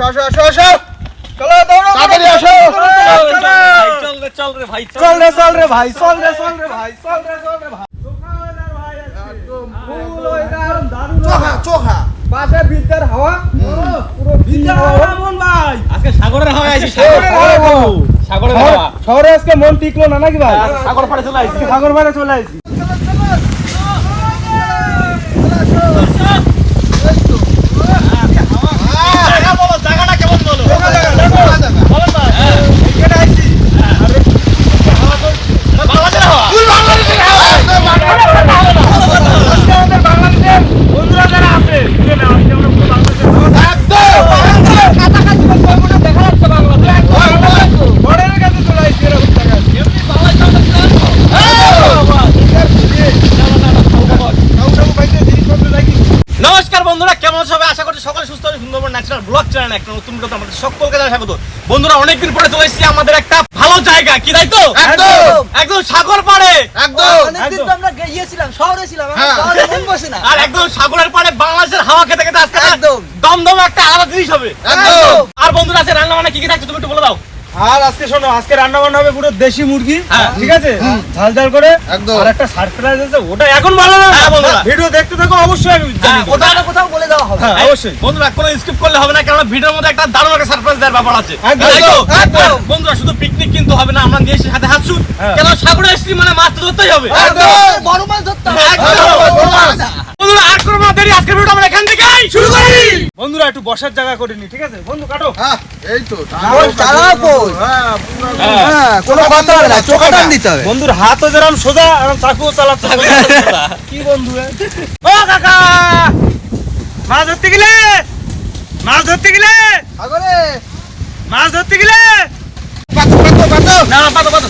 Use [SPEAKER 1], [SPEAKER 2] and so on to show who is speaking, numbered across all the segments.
[SPEAKER 1] আসো আসো আসো আসো চলো দৌড়ো তাড়াতাড়ি আসো
[SPEAKER 2] চল রে চল রে ভাই
[SPEAKER 1] চল রে চল রে ভাই চল রে চল রে ভাই চল রে চল রে ভাই ফুল ওয়েদার চোখা চোখা পাশে বিদ্যার হাওয়া পুরো বিদ্যার হাওয়া
[SPEAKER 2] মন ভাই আজকে সাগরের হাওয়া আইছি
[SPEAKER 1] সাগরের হাওয়া
[SPEAKER 2] সাগরের হাওয়া
[SPEAKER 1] শহরে আজকে মন টিকলো না নাকি ভাই
[SPEAKER 2] সাগর পাড়ে চলে আইছি
[SPEAKER 1] সাগর পাড়ে চলে আসছি
[SPEAKER 2] জায়গাটা だから。চ্যানেল একটা নতুন ভিডিওতে আমাদের সকলকে স্বাগত। বন্ধুরা অনেকদিন পরে চলে এসেছি আমাদের একটা ভালো জায়গা। কি তাই তো?
[SPEAKER 1] একদম।
[SPEAKER 2] একদম সাগর পাড়ে।
[SPEAKER 1] একদম।
[SPEAKER 3] অনেকদিন তো আমরা গিয়েছিলাম শহরে ছিলাম
[SPEAKER 1] হ্যাঁ।
[SPEAKER 3] শহরে মন বসে না।
[SPEAKER 2] আর একদম সাগরের পাড়ে বাংলাদেশের হাওয়া খেতে খেতে আজকে
[SPEAKER 3] একদম।
[SPEAKER 2] দমদম একটা আলাদা জিনিস হবে।
[SPEAKER 1] একদম।
[SPEAKER 2] আর বন্ধুরা আছে রান্না মানে কি কি থাকছে তুমি একটু বলে দাও।
[SPEAKER 1] আর আজকে শোনো আজকে রান্না বান্না হবে পুরো দেশি মুরগি।
[SPEAKER 2] হ্যাঁ।
[SPEAKER 1] ঠিক আছে? ঝাল ঝাল করে।
[SPEAKER 4] একদম।
[SPEAKER 1] আর একটা সারপ্রাইজ আছে ওটা এখন ভালো না।
[SPEAKER 2] হ্যাঁ, বন্ধুরা।
[SPEAKER 1] ভিডিও দেখতে থাকো অবশ্যই আমি
[SPEAKER 2] হ্যাঁ। ওটা
[SPEAKER 3] কোথাও না কোথাও বলে দেওয়া হবে।
[SPEAKER 1] হ্যাঁ অবশ্যই।
[SPEAKER 2] বন্ধুরা কোনো স্কিপ করলে হবে না কারণ ভিডিওর মধ্যে একটা দারুণ একটা সারপ্রাইজ দেওয়ার ব্যাপার আছে। বন্ধুরা শুধু পিকনিক কিন্তু হবে না আমরা নিয়ে এসেছি সাথে
[SPEAKER 1] হ্যাঁ।
[SPEAKER 2] কেন সাগরে এসেছি মানে মাছ তো ধরতেই হবে।
[SPEAKER 3] বড় মাছ ধরতে হবে।
[SPEAKER 2] বন্ধুরা আর কোনো দেরি আজকের ভিডিওটা আমরা এখান থেকে শুরু করি।
[SPEAKER 1] বন্ধুরা একটু বসার জায়গা করে নি ঠিক আছে? বন্ধু কাটো।
[SPEAKER 4] হ্যাঁ এই তো
[SPEAKER 3] চালাও?
[SPEAKER 4] হ্যাঁ
[SPEAKER 3] হ্যাঁ কোনো কথা না চোখা দিতে হবে।
[SPEAKER 1] বন্ধুর হাতও যেরকম সোজা এবং চাকুও চালাচ্ছে কি বন্ধু ও কাকা! মাছ ধরতে গেলে? মাছ ধরতে গেলে?
[SPEAKER 3] সাগরে!
[SPEAKER 1] মাছ ধরতে গেলে?
[SPEAKER 4] পাতো পাতো পাতো
[SPEAKER 2] না পাতো পাতো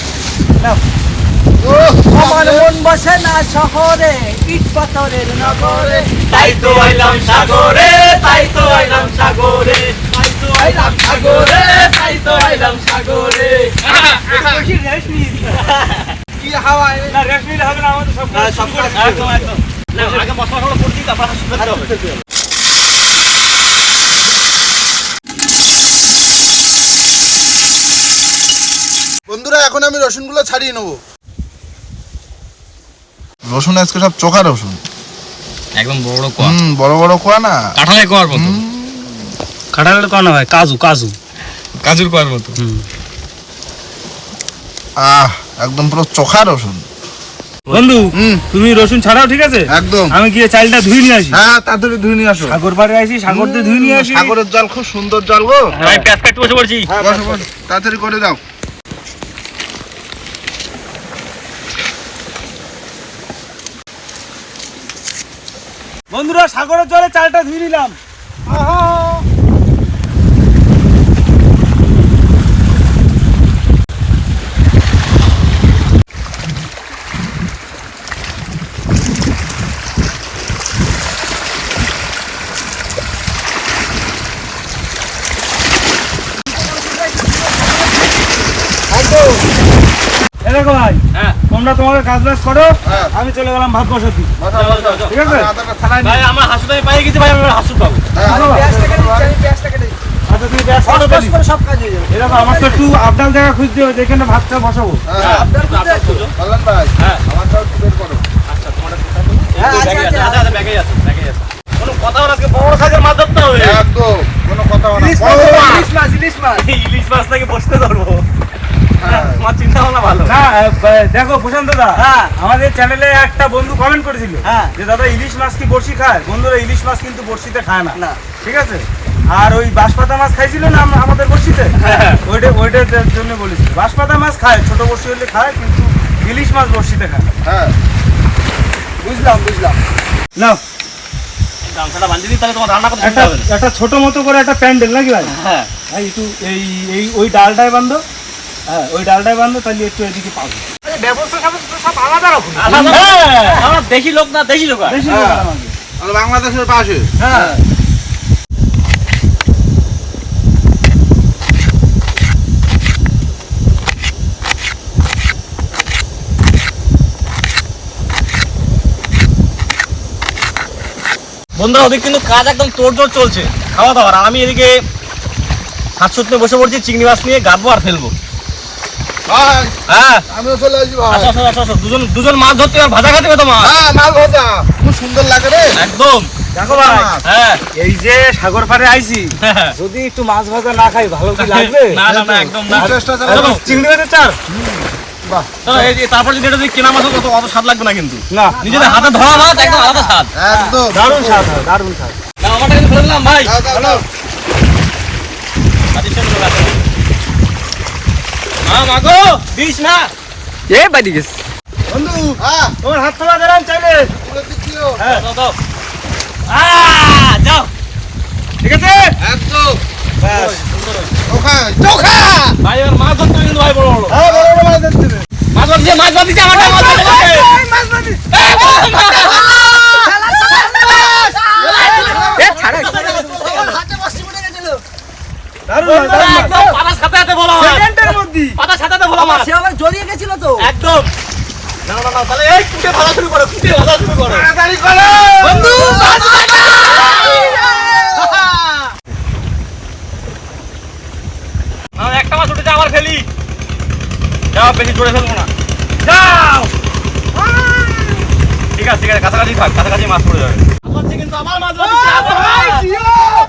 [SPEAKER 4] ও
[SPEAKER 3] আমার মন বসে না শহরে ইট পাথরের নগরে।
[SPEAKER 2] তাই তো আইলাম সাগরে তাই তো আইলাম সাগরে। আইলাম সাগরে তাই তো আইলাম সাগরে।
[SPEAKER 4] কি হাওয়া
[SPEAKER 1] না নিলে হবে না আমাদের সব দিতে হবে।
[SPEAKER 2] একদম। একদম না, আগে মশলা গুলো করছি তারপর হবে।
[SPEAKER 4] বন্ধুরা এখন আমি রসুনগুলো ছাড়িয়ে নেব। রসুন আজকে সব চোখা রসুন।
[SPEAKER 2] একদম বড় বড় কোয়া।
[SPEAKER 4] হুম বড় বড় কোয়া না।
[SPEAKER 2] কোয়ার মতো
[SPEAKER 1] কাঁঠালের কোয়া ভাই? কাজু কাজু।
[SPEAKER 2] কাজুর কোয়ার মতো।
[SPEAKER 4] আহ একদম পুরো চোখা রসুন।
[SPEAKER 1] বন্ধু
[SPEAKER 4] হুম।
[SPEAKER 1] তুমি রসুন ছাড়াও ঠিক আছে?
[SPEAKER 4] একদম।
[SPEAKER 1] আমি গিয়ে চালটা ধুই নিয়ে আসি।
[SPEAKER 4] হ্যাঁ তাড়াতাড়ি ধুয়ে নিয়ে আসো।
[SPEAKER 1] সাগর পাড়ে আসি সাগর দিয়ে ধুই নিয়ে আসি।
[SPEAKER 4] সাগরের জল খুব সুন্দর জল গো।
[SPEAKER 2] প্যাঁচ কাটতে বসে পড়ছি।
[SPEAKER 4] বসো, বসো। তাড়াতাড়ি করে দাও।
[SPEAKER 1] বন্ধুরা সাগরের জলে চালটা ধুই নিলাম। আহা! দেখো ভাই
[SPEAKER 2] হ্যাঁ।
[SPEAKER 1] তোমরা তোমাদের কাজ বাজ করো
[SPEAKER 4] হ্যাঁ।
[SPEAKER 1] আমি চলে গেলাম ভাত বসাতে। ঠিক আছে?
[SPEAKER 2] ভাই আমার হাসুদ আমি পাই গেছি ভাই আমি হাসুদ পাবো।
[SPEAKER 4] হ্যাঁ,
[SPEAKER 3] আমি পেঁয়াজটা কেটে দিচ্ছি, আমি পেঁয়াজটা কেটে দিচ্ছি।
[SPEAKER 1] আচ্ছা তুমি ব্যাস
[SPEAKER 3] ফস
[SPEAKER 1] করো
[SPEAKER 3] ফস
[SPEAKER 1] তাহলে।
[SPEAKER 3] করে সব কাজ হয়ে যাবে।
[SPEAKER 1] এরকম আমার তো একটু আবদাল জায়গা খুঁজতে হবে যেখানে ভাতটা বসাবো।
[SPEAKER 4] হ্যাঁ,
[SPEAKER 3] আপনার কোথায় আছে?
[SPEAKER 4] ভাই
[SPEAKER 2] হ্যাঁ।
[SPEAKER 4] একটু বের করো।
[SPEAKER 2] আচ্ছা তোমার
[SPEAKER 3] হ্যাঁ, আছে,
[SPEAKER 2] ব্যাগে
[SPEAKER 3] আছে,
[SPEAKER 2] আছে আচ্ছা ব্যাগে আছে ব্যাগে আছে। কোনো কথা বলা আজকে বড় সাইজের মাছ ধরতে হবে।
[SPEAKER 4] একদম কোনো কথা বলা
[SPEAKER 3] ইলিশ মাছ, ইলিশ মাছ, ইলিশ মাছ।
[SPEAKER 2] এই ইলিশ মাছ নাকি বসতে ধরবো। তোমার চিন্তা ভাবনা ভালো।
[SPEAKER 1] না দেখো প্রশান্ত দা
[SPEAKER 3] হ্যাঁ।
[SPEAKER 1] আমাদের চ্যানেলে একটা বন্ধু কমেন্ট করেছিল
[SPEAKER 3] হ্যাঁ।
[SPEAKER 1] যে দাদা ইলিশ মাছ কি বড়শি খায়? বন্ধুরা ইলিশ মাছ কিন্তু বড়শিতে খায় না।
[SPEAKER 3] না।
[SPEAKER 1] ঠিক আছে? আর ওই বাঁশপাতা মাছ খাইছিল না আম- আমাদের বড়শিতে?
[SPEAKER 2] হ্যাঁ।
[SPEAKER 1] ওইটা ওইটার জন্য বলেছি বাঁশপাতা মাছ খায় ছোট বড়শি হলে খায় কিন্তু ইলিশ মাছ বড়শিতে খায়
[SPEAKER 4] হ্যাঁ।
[SPEAKER 3] বুঝলাম বুঝলাম।
[SPEAKER 2] না
[SPEAKER 1] একটা ছোট মতো করে একটা প্যান্ডেল নাকি ভাই?
[SPEAKER 2] হ্যাঁ।
[SPEAKER 1] ভাই একটু এই এই ওই ডালটায় বান্ধো হ্যাঁ ওই তাহলে একটু এদিকে পাবো। ব্যবস্থা সব আলাদা রকম
[SPEAKER 2] হ্যাঁ, দেশি লোক না দেশি লোক আর।
[SPEAKER 1] বেশি
[SPEAKER 4] হ্যাঁ।
[SPEAKER 1] লোক আমাদের।
[SPEAKER 4] আমরা বাংলাদেশের পাশে।
[SPEAKER 1] হ্যাঁ।
[SPEAKER 2] বন্ধুরা ওদিক কিন্তু কাজ একদম তোড়জোড় চলছে। খাওয়া দাওয়ার আর আমি এদিকে হাত সুতনে বসে পড়ছি চিংড়ি মাছ নিয়ে গাবো আর ফেলব। হ্যাঁ।
[SPEAKER 4] আমিও চলে আসি ভাই।
[SPEAKER 2] আসো আসো আসো আসো দুজন দুজন মাছ ধরতে আর ভাজা খাতে তো মাছ
[SPEAKER 4] হ্যাঁ মাছ ভাজা। খুব সুন্দর লাগে রে।
[SPEAKER 2] একদম।
[SPEAKER 1] দেখো ভাই।
[SPEAKER 2] হ্যাঁ।
[SPEAKER 1] এই যে সাগর পাড়ে আইছি যদি একটু মাছ ভাজা না খাই ভালো কি লাগবে?
[SPEAKER 2] না না না একদম না।
[SPEAKER 4] চেষ্টা
[SPEAKER 1] চলো, চিংড়ি মাছের চার
[SPEAKER 4] বাহ।
[SPEAKER 2] তারপর যদি এটা যদি কেনা মাছ হতো, অত স্বাদ লাগবে না কিন্তু।
[SPEAKER 1] না।
[SPEAKER 2] নিজেদের হাতে ধরা মাছ একদম আলাদা স্বাদ।
[SPEAKER 4] একদম।
[SPEAKER 1] দারুণ স্বাদ হয় দারুণ স্বাদ।
[SPEAKER 2] আমারটা কিন্তু ফেলে দিলাম ভাই। মা মাগো দিস না।
[SPEAKER 3] এ বাড়ি গেছে।
[SPEAKER 4] বন্ধু হ্যাঁ।
[SPEAKER 1] তোমার হাত তোলা দেন চাইলে
[SPEAKER 2] দাও, দাও, দাও। যাও।
[SPEAKER 1] ঠিক আছে?
[SPEAKER 4] একদম।
[SPEAKER 1] ব্যাস।
[SPEAKER 4] চোখা চোখা!
[SPEAKER 2] ভাই মাছ ধরতে কিন্তু ভাই বড় বড়।
[SPEAKER 1] হ্যাঁ বড় বড় মাছ ধরতে
[SPEAKER 2] মাছ ধরছে মাছ ধরছে আমার মাছ
[SPEAKER 1] এই মাছ ধরতে।
[SPEAKER 3] এ ছাড়ে
[SPEAKER 1] দারুণ মাছ, দারুণ মাছ।
[SPEAKER 2] একদম পাতার সাথে সাথে বলা মাছ
[SPEAKER 1] সেকেন্ডের মধ্যেই।
[SPEAKER 2] পাতার সাথে সাথে বলা মাছ
[SPEAKER 3] সে আবার গেছিল তো
[SPEAKER 2] একদম না না না তাহলে এই কুটে ভাজা শুরু করো কুটে ভাজা শুরু করো
[SPEAKER 1] তাড়াতাড়ি করো।
[SPEAKER 2] বন্ধু মাছ ভাজা! আমার একটা মাছ উঠেছে আবার ফেলি যাও বেশি জোরে ফেলব না যাও ঠিক আছে ঠিক আছে কাছাকাছি থাক কাছাকাছি মাছ পড়ে যাবে কিন্তু আমার মাছ মাছ।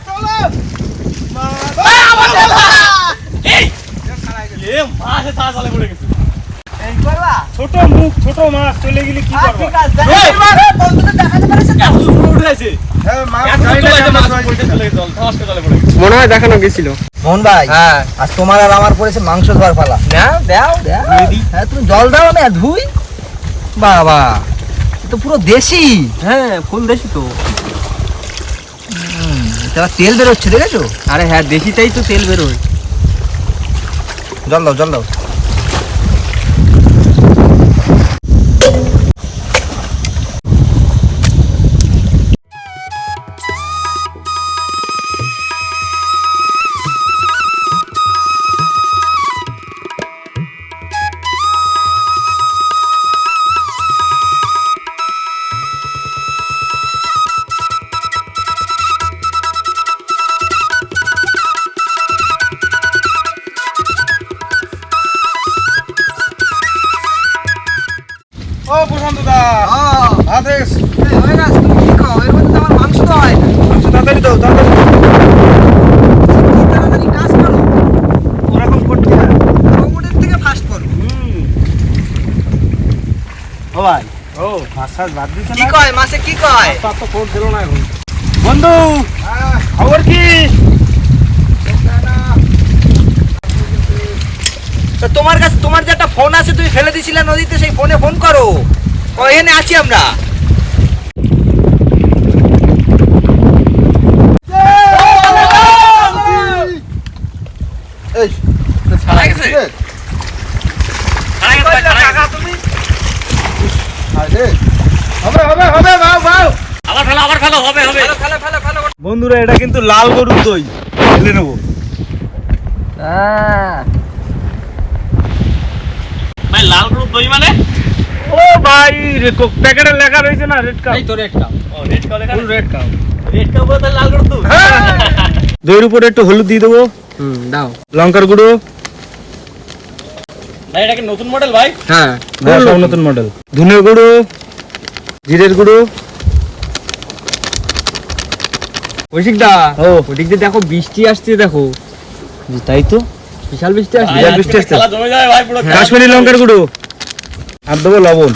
[SPEAKER 1] চলো।
[SPEAKER 2] এই! এ, মাছে পড়ে গেছে।
[SPEAKER 1] ছোট মুখ ছোট মাছ চলে গেলে কি
[SPEAKER 3] ঠিক আছে! দেখাতে।
[SPEAKER 4] হ্যাঁ
[SPEAKER 2] গেছে।
[SPEAKER 3] মনে হয় দেখানো গেছিল। মোহন ভাই
[SPEAKER 2] হ্যাঁ।
[SPEAKER 3] আজ তোমার আর আমার পড়েছে মাংস ধোয়ার পালা। দাও দাও। দাও। হ্যাঁ তুমি জল দাও না ধুই। বাবা তো পুরো দেশি। হ্যাঁ ফুল দেশি তো। তারা তেল বেরোচ্ছে দেখেছ? আরে হ্যাঁ দেশিটাই তো তেল বেরোয়। জল দাও জল দাও।
[SPEAKER 1] মাছ টাছ দিছে
[SPEAKER 3] কি কয় মাসে কি কয়?
[SPEAKER 1] মাছ তো ফোন দিল না এখন। বন্ধু খবর কি?
[SPEAKER 3] তোমার কাছে তোমার যে একটা ফোন আছে তুমি ফেলে দিছিলে নদীতে সেই ফোনে ফোন করো। ও, এখানে আছি আমরা।
[SPEAKER 4] এই
[SPEAKER 2] ছাড়া গেছে?
[SPEAKER 4] রে,
[SPEAKER 2] ছাড়া গেছে, ছাড়া গেছে।
[SPEAKER 1] কাকা তুমি
[SPEAKER 4] আয় রে।
[SPEAKER 1] হবে হবে হবে বাও বাও
[SPEAKER 2] আবার ফেলো আবার ফেলো হবে হবে
[SPEAKER 3] ফেলো ফেলো ফেলো
[SPEAKER 1] বন্ধুরা এটা কিন্তু লাল গরুর দই। ঢেলে নেব।
[SPEAKER 2] ভাই লাল গরুর দই মানে?
[SPEAKER 1] ও ভাই প্যাকেটে লেখা রয়েছে না রেড কাপ
[SPEAKER 2] তো রেড কাপ ও রেড কাপ লেখা
[SPEAKER 1] রেড কাপ
[SPEAKER 2] রেড কাপ বলতে লাল গরুর দুধ
[SPEAKER 1] দইয়ের উপরে একটু হলুদ দিয়ে দেবো।
[SPEAKER 3] হুম দাও।
[SPEAKER 1] লঙ্কার গুঁড়ো।
[SPEAKER 2] ভাই এটা কি নতুন মডেল ভাই?
[SPEAKER 3] হ্যাঁ
[SPEAKER 1] হ্যাঁ, নতুন মডেল ধনে গুঁড়ো জিরের গুঁড়ো।
[SPEAKER 3] কৌশিক দা
[SPEAKER 1] ও।
[SPEAKER 3] ওদিক দিয়ে দেখো বৃষ্টি আসছে দেখো।
[SPEAKER 1] তাই তো।
[SPEAKER 3] বিশাল বৃষ্টি আসছে।
[SPEAKER 1] বৃষ্টি কাশ্মীরি লঙ্কার গুঁড়ো। আর দেবো লবণ।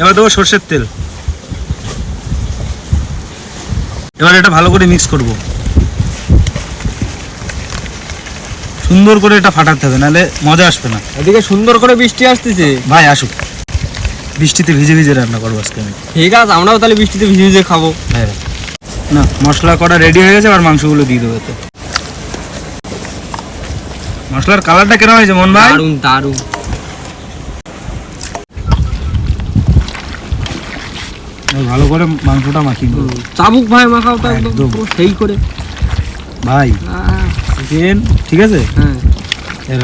[SPEAKER 1] এবার দেবো সর্ষের তেল। এবার এটা ভালো করে মিক্স করব। সুন্দর করে এটা ফাটাতে হবে নাহলে মজা আসবে না।
[SPEAKER 3] এদিকে সুন্দর করে বৃষ্টি আসতেছে।
[SPEAKER 1] ভাই আসুক। বৃষ্টিতে ভিজে ভিজে রান্না করব আজকে আমি।
[SPEAKER 3] ঠিক আছে আমরাও তাহলে বৃষ্টিতে ভিজে ভিজে খাব।
[SPEAKER 1] হ্যাঁ। না মশলা করা রেডি হয়ে গেছে আর মাংসগুলো দিয়ে দেবো তো মশলার কালারটা কেন হয়েছে মন ভাই?
[SPEAKER 3] দারুণ
[SPEAKER 1] দারুণ ভালো করে মাংসটা মাখিয়ে দেবো
[SPEAKER 3] চাবুক ভাই মাখাও তো একদম সেই করে।
[SPEAKER 1] ভাই চিকেন ঠিক আছে?
[SPEAKER 3] হ্যাঁ।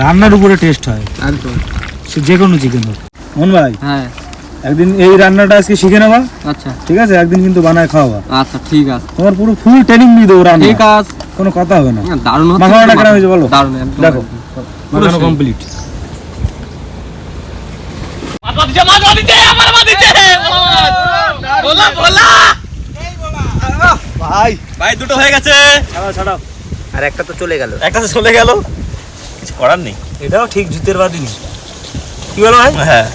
[SPEAKER 1] রান্নার উপরে টেস্ট হয়।
[SPEAKER 3] একদম।
[SPEAKER 1] সে যে কোনো চিকেন হোক। মন ভাই
[SPEAKER 3] হ্যাঁ।
[SPEAKER 1] একদিন এই রান্নাটা আজকে শিখে নেবা।
[SPEAKER 5] আচ্ছা।
[SPEAKER 1] ঠিক আছে? একদিন কিন্তু বানায় খাওয়াবা।
[SPEAKER 5] আচ্ছা ঠিক আছে।
[SPEAKER 1] তোমার পুরো ফুল ট্রেনিং দিয়ে দেবো রান্না।
[SPEAKER 5] ঠিক আছে।
[SPEAKER 1] কোনো কথা হবে না।
[SPEAKER 5] দারুণ
[SPEAKER 1] মাখানোটা কেমন হয়েছে বলো?
[SPEAKER 5] দারুণ
[SPEAKER 1] দেখো। মাখানো কমপ্লিট ভাই।
[SPEAKER 2] ভাই দুটো হয়ে গেছে।
[SPEAKER 1] ছাড়াও।
[SPEAKER 5] আর একটা তো চলে গেল।
[SPEAKER 2] একটা তো চলে গেল। কিছু করার নেই।
[SPEAKER 1] এটাও ঠিক জুতের বাদিনি। কি বলো ভাই?
[SPEAKER 2] হ্যাঁ।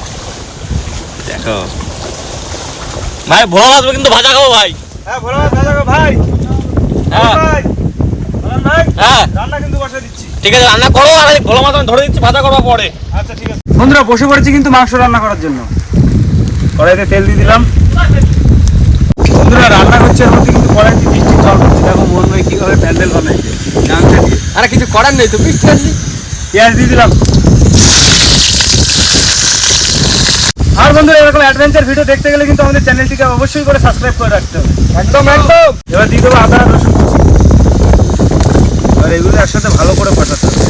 [SPEAKER 2] দেখো। ভাই ভোলা মাছ কিন্তু ভাজা খাব ভাই।
[SPEAKER 1] হ্যাঁ ভালো ভালো ভাই।
[SPEAKER 2] হ্যাঁ।
[SPEAKER 1] ভাই বলেন ভাই
[SPEAKER 2] হ্যাঁ।
[SPEAKER 1] রান্না কিন্তু বসে দিচ্ছি।
[SPEAKER 2] ঠিক আছে রান্না করো আর ভোলা মাছ আমি ধরে দিচ্ছি ভাজা করব পরে।
[SPEAKER 1] আচ্ছা ঠিক আছে। বন্ধুরা বসে পড়েছি কিন্তু মাংস রান্না করার জন্য। কড়াইতে তেল দিয়ে দিলাম। বন্ধুরা রান্না করছে কিন্তু কড়াইতে বৃষ্টি জল পড়ছে দেখো মন ভাই কীভাবে প্যান্ডেল বানাইছে।
[SPEAKER 5] আরে কিছু করার নেই তো বৃষ্টি আসলি
[SPEAKER 1] পেঁয়াজ দিয়ে দিলাম। আর বন্ধুরা এরকম অ্যাডভেঞ্চার ভিডিও দেখতে গেলে কিন্তু আমাদের চ্যানেলটিকে অবশ্যই করে সাবস্ক্রাইব করে রাখতে হবে।
[SPEAKER 5] একদম একদম।
[SPEAKER 1] এবার দিয়ে দেবো আদা রসুন এবার এগুলো একসাথে ভালো করে কষাতে হবে।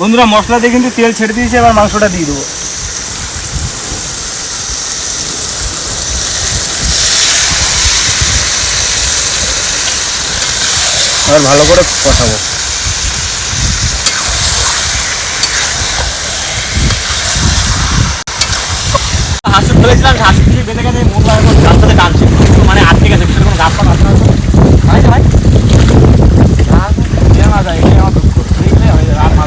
[SPEAKER 1] বন্ধুরা মশলা দিয়ে কিন্তু তেল ছেড়ে দিয়েছে এবার মাংসটা দিয়ে দেবো। এবার ভালো করে কষাবো
[SPEAKER 2] ফেলেছিলাম হাসি থেকে বেঁধে গেছে, মন লাগে গাছ সাথে টানছে মানে আটকে গেছে ভিতরে কোনো গাছ পাতা আছে ভাই? ভাই গাছ যায় হয়ে মাছ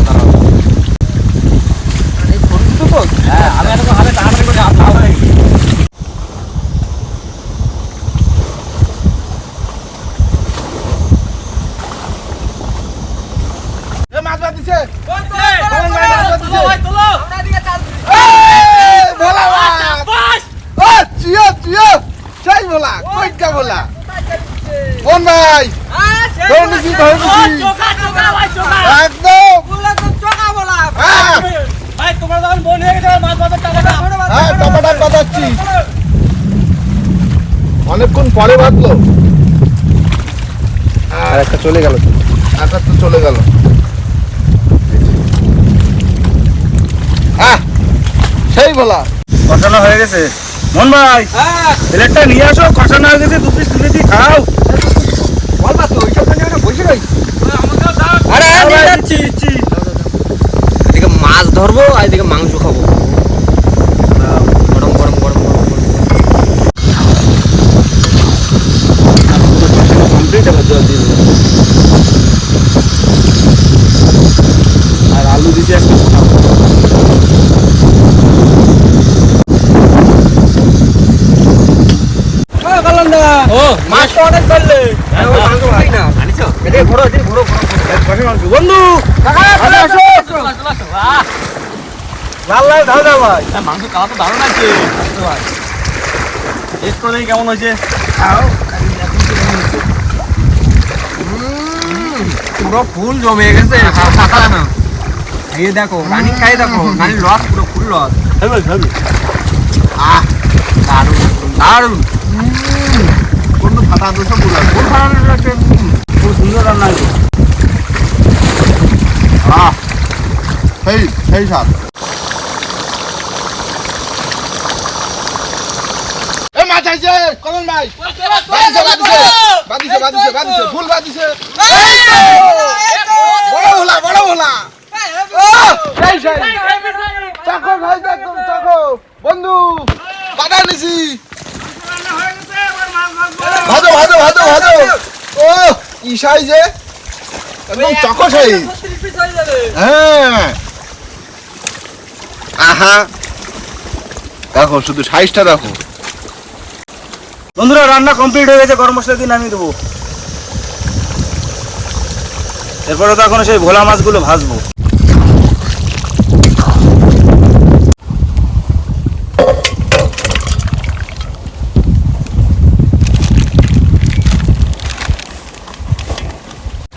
[SPEAKER 4] মাছ মাছ দিছে ভোলা মাছ ও চিও চিও চাই ভোলা কইটা ভোলা কোন ভাই? হ্যাঁ।
[SPEAKER 2] হয়ে
[SPEAKER 4] অনেকক্ষণ পরে বাঁধলো।
[SPEAKER 5] আর একটা চলে গেল।
[SPEAKER 4] একটা তো চলে গেল। হ্যাঁ সেই বলা।
[SPEAKER 1] ঘটনা হয়ে গেছে। মন ভাই প্লেটটা নিয়ে আসো কষানো হয়ে গেছে দু পিস তুলে দিয়ে খাও।
[SPEAKER 5] বল না তো ওইসব নিয়ে বসে রইছি
[SPEAKER 1] আরে
[SPEAKER 5] হ্যাঁ, নিয়ে এদিকে মাছ ধরবো আর এদিকে মাংস খাব। গরম গরম গরম গরম।
[SPEAKER 1] কমপ্লিট এবার জল দিয়ে দেবো আর আলু দিচ্ছি একটা
[SPEAKER 2] ও মাছ তো অনেক ধরলে।
[SPEAKER 5] হ্যাঁ।
[SPEAKER 1] বন্ধু। লাল লাল ধাও দাও ভাই।
[SPEAKER 2] মাংস কালা তো দারুণ আছে। টেস্ট করে কেমন হয়েছে।
[SPEAKER 5] পুরো ফুল জমে গেছে। না এই দেখো রানিং খাই দেখো রানিং লস পুরো ফুল লস। আহ দারুণ দারুণ।
[SPEAKER 4] ফাটা দুশো ভোলা
[SPEAKER 5] ফুল ফাটানো লাগছে
[SPEAKER 1] খুব সুন্দর রান্না হয়েছে
[SPEAKER 4] আহ সেই সেই ভাই বাদিছে বাদিছে ফুল বাদিছে বড় ও, সেই ভাই একদম চাকো বন্ধু বাধা নিছি ভাজো ভাজো ভাজো ভাজো ও ইসাই যে একদম চকো সাই হ্যাঁ আহা। দেখো শুধু সাইজটা দেখো।
[SPEAKER 1] বন্ধুরা রান্না কমপ্লিট হয়ে গেছে গরম মশলা দিয়ে নামিয়ে দেবো। এরপরে তো এখন সেই ভোলা মাছগুলো ভাজবো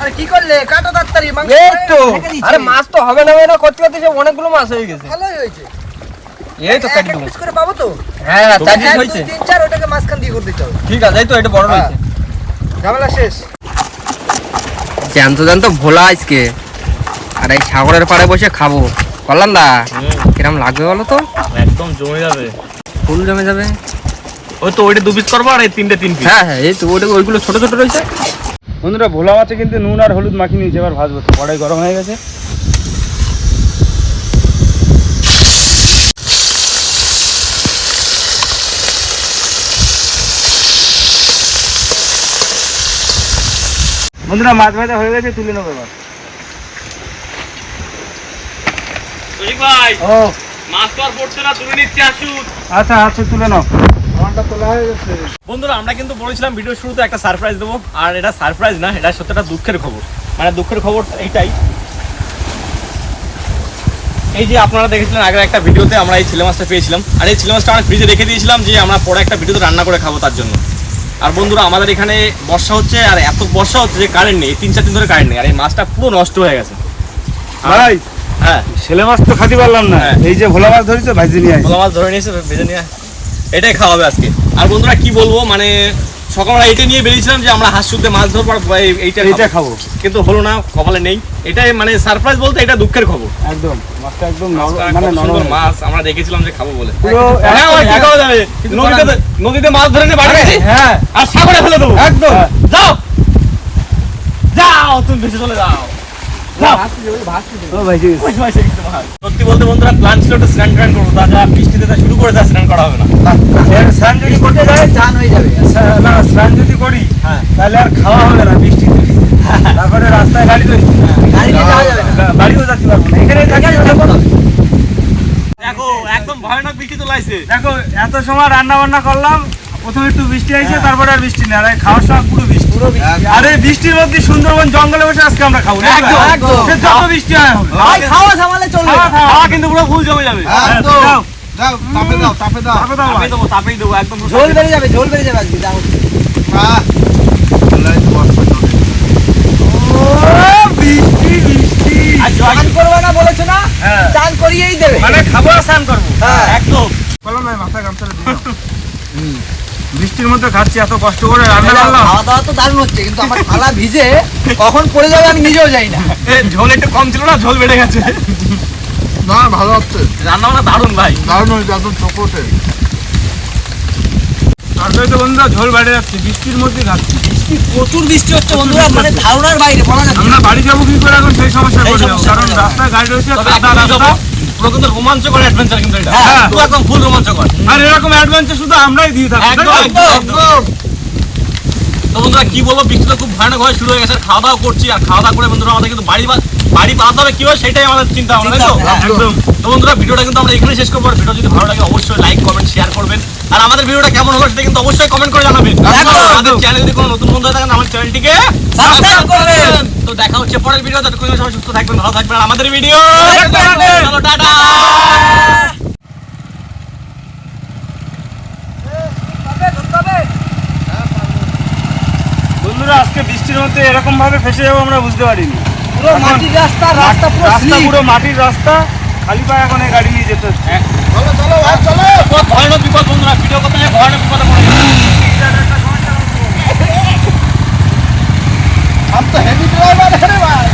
[SPEAKER 5] আরে কি করলে কাটো তাড়াতাড়ি মাংস
[SPEAKER 1] এই তো।
[SPEAKER 5] আরে মাছ তো হবে না হবে না করতে করতে সব অনেকগুলো মাছ হয়ে গেছে।
[SPEAKER 3] ভালোই হয়েছে।
[SPEAKER 5] এই তো কাটি
[SPEAKER 3] এক
[SPEAKER 5] দেবো।
[SPEAKER 3] পিস করে পাবো তো?
[SPEAKER 5] হ্যাঁ চার পিস হয়েছে।
[SPEAKER 3] তিন চার ওটাকে মাঝখান দিয়ে করে দিতে হবে।
[SPEAKER 5] ঠিক আছে এই তো এটা বড় রয়েছে
[SPEAKER 3] ঝামেলা শেষ।
[SPEAKER 5] জ্যান্ত জ্যান্ত ভোলা আজকে। আর এই সাগরের পাড়ে বসে খাব।
[SPEAKER 3] করলাম দা কিরম লাগবে বলো তো?
[SPEAKER 2] একদম জমে যাবে।
[SPEAKER 3] ফুল জমে যাবে।
[SPEAKER 2] ওই তো ওইটা দু পিস করব আর এই তিনটে তিন পিস
[SPEAKER 3] হ্যাঁ হ্যাঁ এই তো ওইটা ওইগুলো ছোট ছোট রয়েছে।
[SPEAKER 1] বন্ধুরা ভোলা মাছে কিন্তু নুন আর হলুদ মাখিয়ে নিয়েছে এবার ভাজবো। তো কড়াই গরম হয়ে গেছে। বন্ধুরা মাছ ভাজা হয়ে গেছে তুলে নেব এবার।
[SPEAKER 2] ভাই
[SPEAKER 1] ও।
[SPEAKER 2] মাছ তো আর পড়ছে না তুলে নিচ্ছি আসুন।
[SPEAKER 1] আচ্ছা আচ্ছা তুলে নাও।
[SPEAKER 2] বন্ধুরা আমরা কিন্তু বলেছিলাম ভিডিও শুরুতে একটা সারপ্রাইজ দেবো আর এটা সারপ্রাইজ না এটা সত্যি একটা দুঃখের খবর। মানে দুঃখের খবর এইটাই। এই যে আপনারা দেখেছিলেন আগের একটা ভিডিওতে আমরা এই ছেলে মাছটা পেয়েছিলাম। আর এই ছেলে মাছটা আমরা ফ্রিজে রেখে দিয়েছিলাম যে আমরা পরে একটা ভিডিওতে রান্না করে খাব তার জন্য। আর বন্ধুরা আমাদের এখানে বর্ষা হচ্ছে আর এত বর্ষা হচ্ছে যে কারেন্ট নেই তিন চার দিন ধরে কারেন্ট নেই আর এই মাছটা পুরো নষ্ট হয়ে গেছে।
[SPEAKER 1] ভাই
[SPEAKER 2] হ্যাঁ।
[SPEAKER 1] ছেলে মাছ তো খাতে পারলাম না।
[SPEAKER 2] হ্যাঁ।
[SPEAKER 1] এই যে ভোলা মাছ ধরেছে ভাজি নিয়ে
[SPEAKER 2] ভোলা মাছ ধরে নিয়েছে ভেজে নিয়ে এটাই খাওয়াবে আজকে। আর বন্ধুরা কি বলব মানে সকালবেলা এটা নিয়ে বেরিয়েছিলাম যে আমরা হাঁস শুদ্ধে মাছ ধরবো এইটা
[SPEAKER 1] এইটা
[SPEAKER 2] খাব। কিন্তু হলো না কপালে নেই। এটাই মানে সারপ্রাইজ বলতে এটা দুঃখের খবর।
[SPEAKER 1] একদম মাছটা একদম মানে
[SPEAKER 2] সুন্দর মাছ আমরা দেখেছিলাম যে খাব বলে। হ্যাঁ ওই কি খাওয়া যাবে? নদীতে নদীতে মাছ ধরে নিয়ে বাড়ি
[SPEAKER 1] হ্যাঁ।
[SPEAKER 2] আর সাগরে ফেলে দেবো।
[SPEAKER 1] একদম।
[SPEAKER 2] যাও। যাও তুমি বেশি চলে যাও। সত্যি বলতে বন্ধুরা প্ল্যান ছিল একটু স্নান টান করব তাছাড়া বৃষ্টিতে তা শুরু করে স্নান করা হবে না।
[SPEAKER 1] স্নান যদি করতে যাই
[SPEAKER 3] চান হয়ে যাবে
[SPEAKER 1] না স্নান যদি করি
[SPEAKER 2] হ্যাঁ।
[SPEAKER 1] তাহলে আর খাওয়া হবে না বৃষ্টিতে তারপরে রাস্তায় গাড়ি ধরি
[SPEAKER 3] গাড়ি নিয়ে যাওয়া যাবে না।
[SPEAKER 1] বাড়িও যেতে পারব না। এখানে থাকি
[SPEAKER 2] দেখো একদম ভয়ানক বৃষ্টি
[SPEAKER 1] দেখো এত সময় রান্না বান্না করলাম প্রথমে একটু বৃষ্টি হয়েছে তারপরে আর বৃষ্টি নেই। আর খাওয়ার সময় পুরো। আর বৃষ্টির মধ্যে সুন্দরবন জঙ্গলে বসে আজকে আমরা খাব
[SPEAKER 2] একদম।
[SPEAKER 1] যত বৃষ্টি হয়
[SPEAKER 3] ভাই খাওয়া সামালে চলবে।
[SPEAKER 1] খাওয়া।
[SPEAKER 2] কিন্তু পুরো ফুল জমে যাবে।
[SPEAKER 4] একদম
[SPEAKER 3] ঝোল বেড়ে যাবে ঝোল বেড়ে যাবে আজকে চান করবে না বলেছ না?
[SPEAKER 1] হ্যাঁ।
[SPEAKER 3] চান করিয়েই দেবে।
[SPEAKER 1] মানে খাব আর স্নান করব।
[SPEAKER 3] হ্যাঁ।
[SPEAKER 2] একদম।
[SPEAKER 1] বলো না মাথা গামছাটা দিয়ে দাও। বৃষ্টির মধ্যে খাচ্ছি এত কষ্ট করে রান্না করলাম।
[SPEAKER 3] খাওয়া দাওয়া তো দারুণ হচ্ছে কিন্তু আমার থালা ভিজে কখন পড়ে যাবে আমি নিজেও যাই না।
[SPEAKER 2] ঝোল একটু কম ছিল না ঝোল বেড়ে গেছে।
[SPEAKER 4] না ভালো হচ্ছে।
[SPEAKER 2] রান্না বান্না দারুণ ভাই।
[SPEAKER 4] দারুণ হয়েছে একদম চোখোটে
[SPEAKER 1] তারপরে তো বন্ধুরা ঝোল বেড়ে যাচ্ছে বৃষ্টির মধ্যে খাচ্ছি।
[SPEAKER 3] প্রচুর বৃষ্টি হচ্ছে বন্ধুরা মানে ধারণার বাইরে বলা যাচ্ছে
[SPEAKER 1] আমরা বাড়ি যাব কি করে এখন সেই সমস্যা
[SPEAKER 2] সেই
[SPEAKER 1] পড়ে যাব কারণ রাস্তায় গাড়ি রয়েছে
[SPEAKER 2] তবে
[SPEAKER 1] কাদা
[SPEAKER 2] একটা
[SPEAKER 1] রাস্তা।
[SPEAKER 2] পুরো কিন্তু রোমাঞ্চকর অ্যাডভেঞ্চার কিন্তু এটা। একদম ফুল রোমাঞ্চকর।
[SPEAKER 1] আর এরকম অ্যাডভেঞ্চার শুধু আমরাই দিয়ে থাকি। তো?
[SPEAKER 2] বন্ধুরা কি বলব বৃষ্টিটা খুব ভয়ানক হয়ে শুরু হয়ে গেছে খাওয়া দাওয়া করছি আর খাওয়া দাওয়া করে বন্ধুরা আমাদের কিন্তু বাড়ি বাড়ি পালাতে হবে কি হয় সেটাই আমাদের চিন্তা ভাবনা তো?
[SPEAKER 1] একদম।
[SPEAKER 2] তো বন্ধুরা ভিডিওটা কিন্তু আমরা এখানে শেষ করব ভিডিও যদি ভালো লাগে অবশ্যই লাইক কমেন্ট শেয়ার করবেন। আর আমাদের ভিডিওটা কেমন হলো সেটা কিন্তু অবশ্যই কমেন্ট করে জানাবেন। আমাদের চ্যানেল যদি কোনো নতুন বন্ধু হয়ে থাকেন আমার চ্যানেলটিকে
[SPEAKER 3] Subscribe করবেন।
[SPEAKER 2] তো দেখা হচ্ছে পরের ভিডিও ততক্ষণ সবাই সুস্থ থাকবেন ভালো থাকবেন আমাদের ভিডিও চলো টাটা।
[SPEAKER 1] বন্ধুরা আজকে বৃষ্টির মধ্যে এরকম ভাবে ফেসে যাবো আমরা বুঝতে পারিনি
[SPEAKER 3] পুরো মাটির রাস্তা রাস্তা পুরো
[SPEAKER 1] রাস্তা
[SPEAKER 3] slip।
[SPEAKER 1] পুরো মাটির রাস্তা খালি পায়ে এখন এই গাড়ি নিয়ে যেতে হচ্ছে
[SPEAKER 4] চলো চলো ভাই চলো
[SPEAKER 2] বিপদ, ভয়ানক বিপদ বন্ধুরা ভিডিও করতে গিয়ে ভয়ানক বিপদে পড়ে গেছে।
[SPEAKER 4] हम तो हेवी ड्राइवर है रे भाई